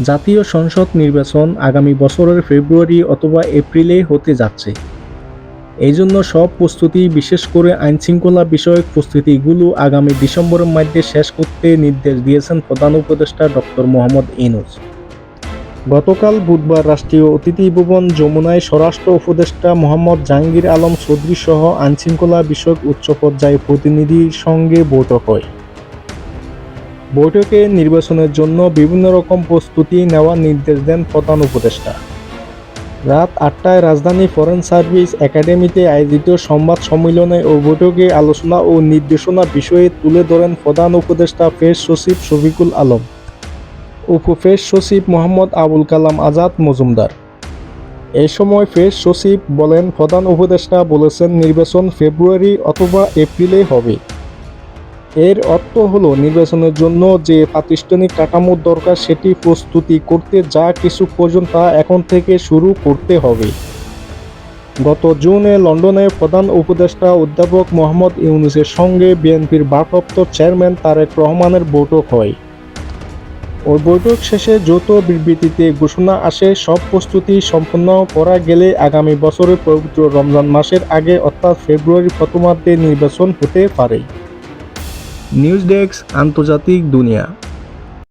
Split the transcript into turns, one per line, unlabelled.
জাতীয় সংসদ নির্বাচন আগামী বছরের ফেব্রুয়ারি অথবা এপ্রিলে হতে যাচ্ছে। এই জন্য সব প্রস্তুতি, বিশেষ করে আইনশৃঙ্খলা বিষয়ক প্রস্তুতিগুলো আগামী ডিসেম্বরের মধ্যে শেষ করতে নির্দেশ দিয়েছেন প্রধান উপদেষ্টা ডক্টর মোহাম্মদ ইনুস গতকাল বুধবার রাষ্ট্রীয় অতিথি ভবন যমুনায় স্বরাষ্ট্র উপদেষ্টা মোহাম্মদ জাহাঙ্গীর আলম চৌধুরী সহ আইনশৃঙ্খলা বিষয়ক উচ্চ পর্যায়ে প্রতিনিধির সঙ্গে বৈঠক হয়। বৈঠকে নির্বাচনের জন্য বিভিন্ন রকম প্রস্তুতি নেওয়ার নির্দেশ দেন প্রধান উপদেষ্টা। রাত আটটায় রাজধানী ফরেন সার্ভিস একাডেমিতে আয়োজিত সংবাদ সম্মেলনে ও বৈঠকে আলোচনা ও নির্দেশনা বিষয়ে তুলে ধরেন প্রধান উপদেষ্টা ফেস সচিব শফিকুল আলম। উপফেস সচিব মোহাম্মদ আবুল কালাম আজাদ মজুমদার। এই সময় ফেস সচিব বলেন, প্রধান উপদেষ্টা বলেছেন, নির্বাচন ফেব্রুয়ারি অথবা এপ্রিলে হবে। এর অর্থ হলো নির্বাচনের জন্য যে প্রাতিষ্ঠানিক কাঠামোর দরকার সেটি প্রস্তুতি করতে যা কিছু প্রয়োজন তা এখন থেকে শুরু করতে হবে। গত জুনে লন্ডনে প্রধান উপদেষ্টা অধ্যাপক মোহাম্মদ ইউনুসের সঙ্গে বিএনপির ভারপ্রাপ্ত চেয়ারম্যান তারেক রহমানের বৈঠক হয়। ওই বৈঠক শেষে যৌথ বিবৃতিতে ঘোষণা আসে, সব প্রস্তুতি সম্পন্ন করা গেলে আগামী বছরের পবিত্র রমজান মাসের আগে অর্থাৎ ফেব্রুয়ারি প্রথমার্ধে নির্বাচন হতে পারে। নিউজ ডেস্ক আন্তর্জাতিক দুনিয়া।